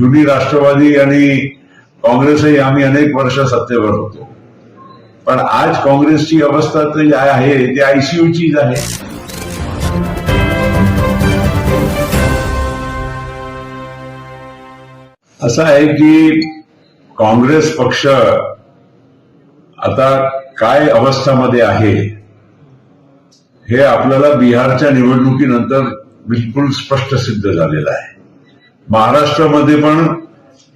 जुनी राष्ट्रवादी आणि काँग्रेसही आम्ही अनेक वर्ष सत्तेवर होतो. पण आज काँग्रेसची अवस्था जी आहे ती आयसीयूचीच आहे. असं आहे की काँग्रेस पक्ष आता काय अवस्थामध्ये आहे हे आपल्याला बिहारच्या निवडणुकीनंतर बिलकुल स्पष्ट सिद्ध झालेलं आहे. महाराष्ट्रामध्ये पण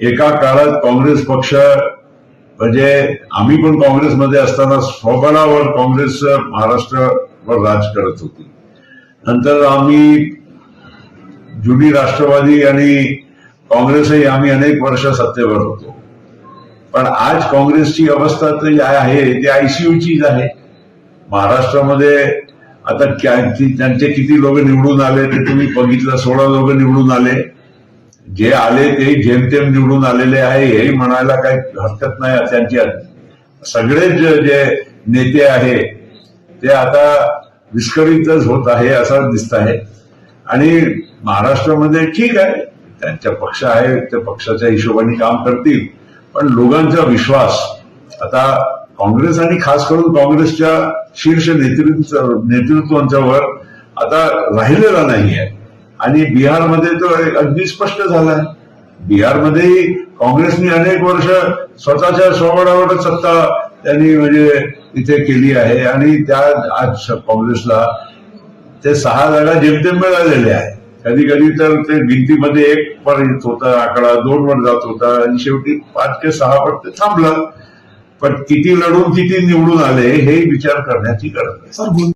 एका काळात काँग्रेस पक्ष म्हणजे आम्ही पण काँग्रेसमध्ये असताना स्वबळावर काँग्रेस महाराष्ट्रावर राज करत होती. नंतर आम्ही जुनी राष्ट्रवादी आणि काँग्रेसही आम्ही अनेक वर्ष सत्तेवर होतो. पण आज काँग्रेसची अवस्था तर आहे ती आयसीयूचीच आहे. महाराष्ट्रामध्ये आता त्यांचे किती लोक निवडून आले ते तुम्ही बघितलं सोळा लोक निवडून आले. जे आले ते जेमतेम निवडून आलेले आहे हेही म्हणायला काही हरकत नाही त्यांची सगळेच जे जे नेते आहे ते आता विस्कळीतच होत आहे असं दिसत आहे. आणि महाराष्ट्रामध्ये ठीक आहे त्यांच्या पक्ष आहे त्या पक्षाच्या हिशोबाने काम करतील पण लोकांचा विश्वास आता काँग्रेस आणि खास करून काँग्रेसच्या शीर्ष नेतृत्व नेतृत्वांच्यावर आता राहिलेला नाही आहे आणि बिहारमध्ये तो अगदी स्पष्ट झालाय. बिहारमध्येही काँग्रेसने अनेक वर्ष स्वतःच्या स्वबळावर सत्ता त्यांनी म्हणजे इथे केली आहे आणि त्या आज काँग्रेसला ते सहा जागा जेमतेम मिळालेले आहे कधी कधी तर ते भिंतीमध्ये एक वर येत होता आकडा दोन वर जात होता आणि शेवटी पाच ते सहा वर ते थांबलं. पण किती लढून किती निवडून आले हे विचार करण्याची गरज आहे सर गुं-